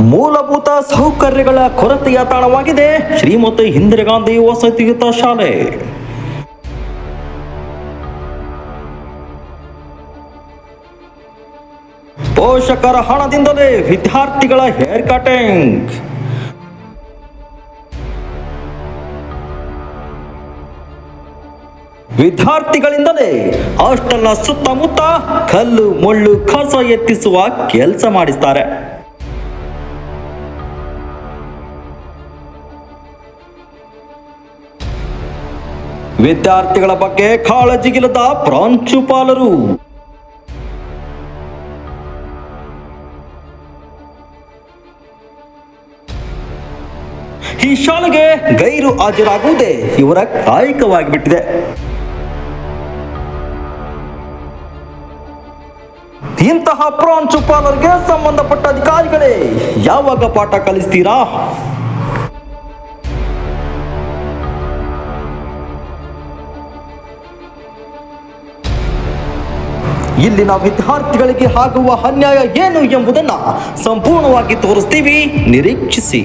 ಮೂಲಭೂತ ಸೌಕರ್ಯಗಳ ಕೊರತೆಯ ತಾಣವಾಗಿದೆ. ಶ್ರೀಮತಿ ಇಂದಿರಾ ಗಾಂಧಿ ವಸತಿಯುತ ಶಾಲೆ. ಪೋಷಕರ ಹಣದಿಂದಲೇ ವಿದ್ಯಾರ್ಥಿಗಳ ಹೇರ್ ಕಟಿಂಗ್. ವಿದ್ಯಾರ್ಥಿಗಳಿಂದಲೇ ಹಾಸ್ಟೆಲ್ನ ಸುತ್ತಮುತ್ತ ಕಲ್ಲು ಮುಳ್ಳು ಕಸ ಎತ್ತಿಸುವ ಕೆಲಸ ಮಾಡಿಸ್ತಾರೆ. ವಿದ್ಯಾರ್ಥಿಗಳ ಬಗ್ಗೆ ಕಾಳಜಿಗಿಲ್ಲದ ಪ್ರಾಂಶುಪಾಲರು. ಈ ಶಾಲೆಗೆ ಗೈರು ಹಾಜರಾಗುವುದೇ ಇವರ ಕಾಯಕವಾಗಿ ಬಿಟ್ಟಿದೆ ಇಂತಹ ಪ್ರಾಂಶುಪಾಲರಿಗೆ ಸಂಬಂಧಪಟ್ಟ ಅಧಿಕಾರಿಗಳೇ, ಯಾವಾಗ ಪಾಠ ಕಲಿಸ್ತೀರಾ? ಇಲ್ಲಿನ ವಿದ್ಯಾರ್ಥಿಗಳಿಗೆ ಆಗುವ ಅನ್ಯಾಯ ಏನು ಎಂಬುದನ್ನು ಸಂಪೂರ್ಣವಾಗಿ ತೋರಿಸ್ತೀವಿ. ನಿರೀಕ್ಷಿಸಿ.